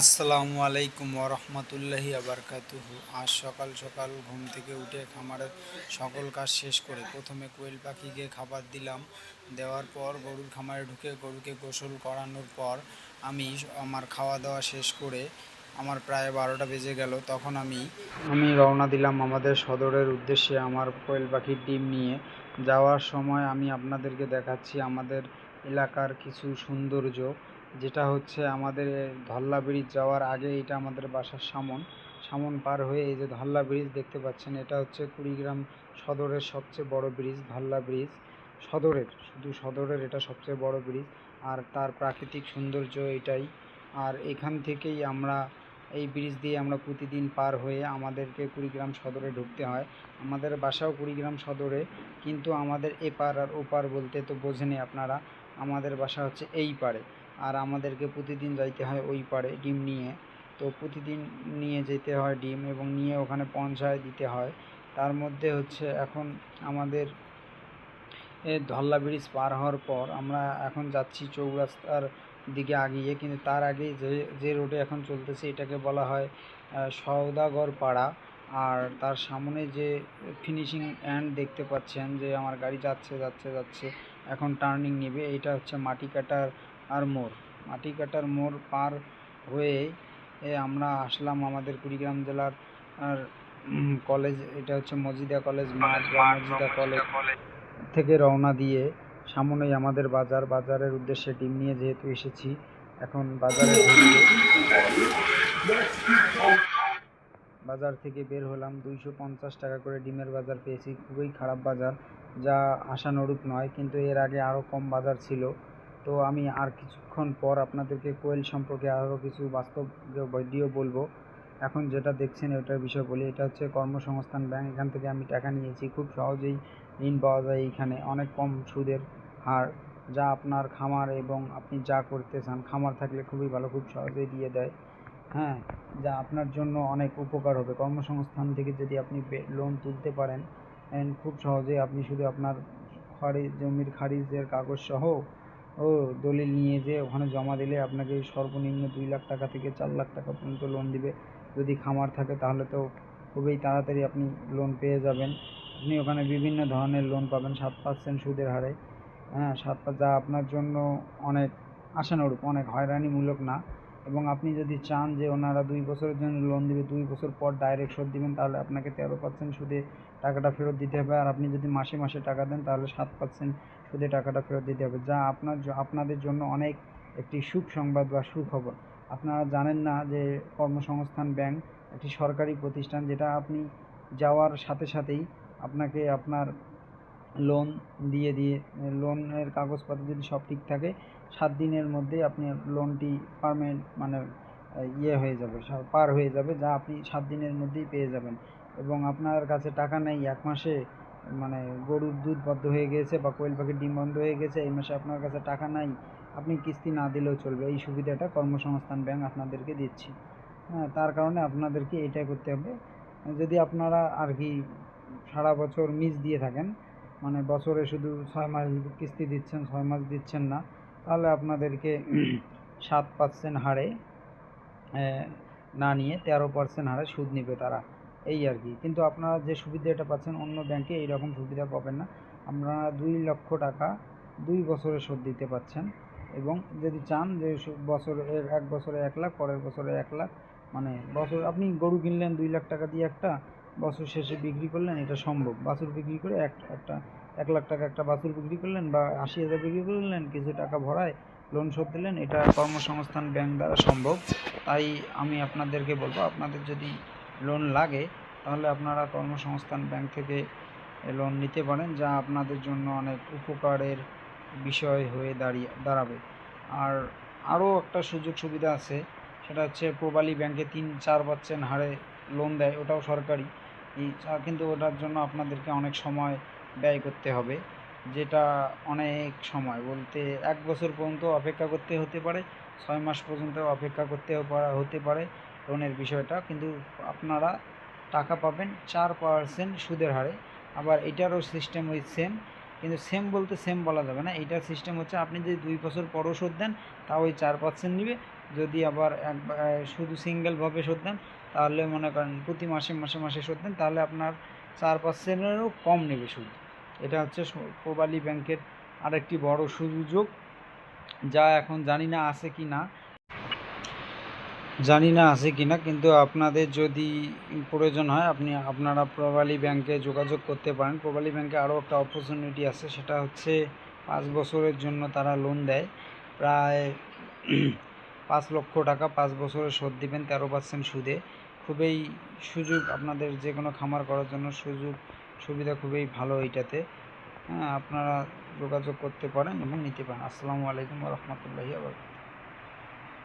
আসসালামু আলাইকুম ওরহমতুল্লাহি আবরকাতুহু। আজ সকাল সকাল ঘুম থেকে উঠে খামারের সকল কাজ শেষ করে প্রথমে কোয়েল পাখিকে খাবার দিলাম। দেওয়ার পর গরুর খামারে ঢুকে গরুকে গোসল করানোর পর আমি আমার খাওয়া দাওয়া শেষ করে আমার প্রায় বারোটা বেজে গেল। তখন আমি আমি রওনা দিলাম আমাদের সদরের উদ্দেশ্যে আমার কোয়েল পাখির ডিম নিয়ে। যাওয়ার সময় আমি আপনাদেরকে দেখাচ্ছি আমাদের এলাকার কিছু সৌন্দর্য। যেটা হচ্ছে আমাদের ধল্লা ব্রিজ যাওয়ার আগে এটা আমাদের বাসার সামন। সামন পার হয়ে এই যে ধল্লা ব্রিজ দেখতে পাচ্ছেন, এটা হচ্ছে কুড়িগ্রাম সদরের সবচেয়ে বড় ব্রিজ, ধল্লা ব্রিজ। সদরের, শুধু সদরের, এটা সবচেয়ে বড় ব্রিজ। আর তার প্রাকৃতিক সৌন্দর্য এটাই। আর এখান থেকেই আমরা এই ব্রিজ দিয়ে আমরা প্রতিদিন পার হয়ে আমাদেরকে কুড়িগ্রাম সদরে ঢুকতে হয়। আমাদের বাসাও কুড়িগ্রাম সদরে, কিন্তু আমাদের এপার আর ওপার বলতে তো বোঝেনি আপনারা। আমাদের বাসা হচ্ছে এই পারে। আর আমাদেরকে প্রতিদিন যাইতে হয় ওই পারে ডিম নিয়ে। তো প্রতিদিন নিয়ে যেতে হয় ডিম এবং নিয়ে ওখানে পৌঁছায় দিতে হয়। তার মধ্যে হচ্ছে এখন আমাদের ধল্লা ব্রিজ পার হওয়ার পর আমরা এখন যাচ্ছি চৌরাস্তার দিকে আগিয়ে। কিন্তু তার আগে যে যে রোডে এখন চলতেছে এটাকে বলা হয় সওদাগর পাড়া আর তার সামনে যে ফিনিশিং অ্যান্ড দেখতে পাচ্ছেন যে আমার গাড়ি যাচ্ছে যাচ্ছে যাচ্ছে। এখন টার্নিং নেবে। এটা হচ্ছে মাটি কাটার আর মোড়। মাটি কাটার মোড় পার হয়ে এ আমরা আসলাম আমাদের কুড়িগ্রাম জেলার আর কলেজ এটা হচ্ছে মজিদা কলেজ মাঠ বা মজিদা কলেজ থেকে রওনা দিয়ে সামনেই আমাদের বাজার। বাজারের উদ্দেশ্যে ডিম নিয়ে যেহেতু এসেছি এখন বাজারে বাজার থেকে বের হলাম দুইশো পঞ্চাশ টাকা করে ডিমের বাজার পেয়েছি। খুবই খারাপ বাজার যা আশানুরূপ নয় কিন্তু এর আগে আরও কম বাজার ছিল। তো আমি আর কিছুক্ষণ পর আপনাদেরকে কোয়েল সম্পর্কে আরও কিছু বাস্তব ভিডিও বলব। এখন যেটা দেখছেন ওটার বিষয়ে বলি, এটা হচ্ছে কর্মসংস্থান ব্যাংক। এখান থেকে আমি টাকা নিয়েছি। খুব সহজেই ঋণ পাওয়া যায় এইখানে। অনেক কম সুদের হার, যা আপনার খামার এবং আপনি যা করতে চান। খামার থাকলে খুবই ভালো, খুব সহজেই দিয়ে দেয়। হ্যাঁ যা আপনার জন্য অনেক উপকার হবে। কর্মসংস্থান থেকে যদি আপনি লোন তুলতে পারেন খুব সহজেই আপনি শুধু আপনার খারিজ জমির খারিজের কাগজ সহ ও দলিল নিয়ে যে ওখানে জমা দিলে আপনাকে সর্বনিম্ন দুই লাখ টাকা থেকে চার লাখ টাকা পর্যন্ত লোন দিবে। যদি খামার থাকে তাহলে তো খুবই তাড়াতাড়ি আপনি লোন পেয়ে যাবেন। আপনি ওখানে বিভিন্ন ধরনের লোন পাবেন, সাত পার্সেন্ট সুদের হারে। হ্যাঁ সাত যা আপনার জন্য অনেক আশানুরূপ অনেক হয়রানিমূলক না। এবং আপনি যদি চান যে ওনারা দুই বছরের জন্য লোন দিবে, দুই বছর পর ডাইরেক্ট শোধ দিবেন, তাহলে আপনাকে তেরো পার্সেন্ট সুদে টাকাটা ফেরত দিতে হবে। আর আপনি যদি মাসে মাসে টাকা দেন, তাহলে সাত পার্সেন্ট সুদে টাকাটা ফেরত দিতে হবে। যা আপনার আপনাদের জন্য অনেক একটি সুখ সংবাদ বা সুখবর। আপনারা জানেন না যে কর্মসংস্থান ব্যাংক একটি সরকারি প্রতিষ্ঠান যেটা আপনি যাওয়ার সাথে সাথেই আপনাকে আপনার লোন দিয়ে দিয়ে লোনের কাগজপত্র যদি সব ঠিক থাকে, সাত দিনের মধ্যেই আপনি লোনটি পারমানেন্ট মানে ইয়ে হয়ে যাবে, পার হয়ে যাবে। যা আপনি সাত দিনের মধ্যেই পেয়ে যাবেন। এবং আপনার কাছে টাকা নেই এক মাসে মানে গরুর দুধ বন্ধ হয়ে গেছে বা কোয়েল পাখির ডিম বন্ধ হয়ে গেছে, এই মাসে আপনার কাছে টাকা নাই, আপনি কিস্তি না দিলেও চলবে। এই সুবিধাটা কর্মসংস্থান ব্যাংক আপনাদেরকে দিচ্ছি। হ্যাঁ তার কারণে আপনাদেরকে এটাই করতে হবে। যদি আপনারা আর কি সারা বছর মিস দিয়ে থাকেন মানে বছরে শুধু ছয় মাস কিস্তি দিচ্ছেন, ছয় মাস দিচ্ছেন না, তাহলে আপনাদেরকে সাত পার্সেন্ট হারে না নিয়ে তেরো পার্সেন্ট হারে সুদ নেবে তারা। এই আর কি। কিন্তু আপনারা যে সুবিধাটা পাচ্ছেন অন্য ব্যাংকে এই রকম সুবিধা পাবেন না। আপনারা দুই লক্ষ টাকা দুই বছরে শোধ দিতে পাচ্ছেন এবং যদি চান যে বছরে এক বছরে এক লাখ, পরের বছরে এক লাখ মানে বছর, আপনি গরু কিনলেন দুই লাখ টাকা দিয়ে একটা, বছর শেষে বিক্রি করলেন, এটা সম্ভব। বাছুর বিক্রি করে এক, একটা, এক লাখ টাকা একটা বাছুর বিক্রি করলেন বা আশি হাজার বিক্রি করলেন, কিছু টাকা ভরায় লোন শোধ দিলেন, এটা কর্মসংস্থান ব্যাংক দ্বারা সম্ভব। তাই আমি আপনাদেরকে বলব, আপনাদের যদি লোন লাগে, তাহলে আপনারা কর্মসংস্থান ব্যাংক থেকে লোন নিতে পারেন, যা আপনাদের জন্য অনেক উপকারের বিষয় হয়ে দাঁড়িয়ে, দাঁড়াবে। আর আরও একটা সুযোগ সুবিধা আছে, সেটা হচ্ছে প্রবালী ব্যাংকে তিন চার পার্সেন্ট হারে লোন দেয়, ওটাও সরকারি। কিন্তু ওটার জন্য আপনাদেরকে অনেক সময় ব্যয় করতে হবে, যেটা অনেক সময়। বলতে এক বছর পর্যন্ত অপেক্ষা করতে হতে পারে, ছয় মাস পর্যন্ত অপেক্ষা করতে হতে পারে। লোনের বিষয়টা, কিন্তু আপনারা টাকা পাবেন চার পার্সেন্ট সুদের হারে। আবার এটারও সিস্টেম ওই সেম কিন্তু সেম বলতে সেম বলা যাবে না। এইটার সিস্টেম হচ্ছে আপনি যদি দুই বছর পরও শোধ দেন তা ওই চার পার্সেন্ট নিবে। যদি আবার এক শুধু সিঙ্গেলভাবে শোধ দেন, তাহলে মনে করেন প্রতি মাসে মাসে মাসে শোধ দেন, তাহলে আপনার চার পার্সেন্টেরও কম নেবে সুদ। এটা হচ্ছে প্রবালী ব্যাংকের আরেকটি বড় সুযোগ। যা এখন জানি না আছে কি না। জানি না আছে কি না কিন্তু আপনাদের যদি প্রয়োজন হয়, আপনি আপনারা প্রবালী ব্যাংকে যোগাযোগ করতে পারেন। প্রবালী ব্যাংকে আরও একটা অপরচুনিটি আছে, সেটা হচ্ছে পাঁচ বছরের জন্য তারা লোন দেয়। প্রায় পাঁচ লক্ষ টাকা পাঁচ বছরে শোধ দিবেন তেরো পার্সেন্ট সুদে। খুবই সুযোগ আপনাদের যে কোনো খামার করার জন্য সুযোগ সুবিধা খুবই ভালো এইটাতে। হ্যাঁ আপনারা যোগাযোগ করতে পারেন এবং নিতে পারেন। আসসালামু আলাইকুম রহমতুল্লাহি আবার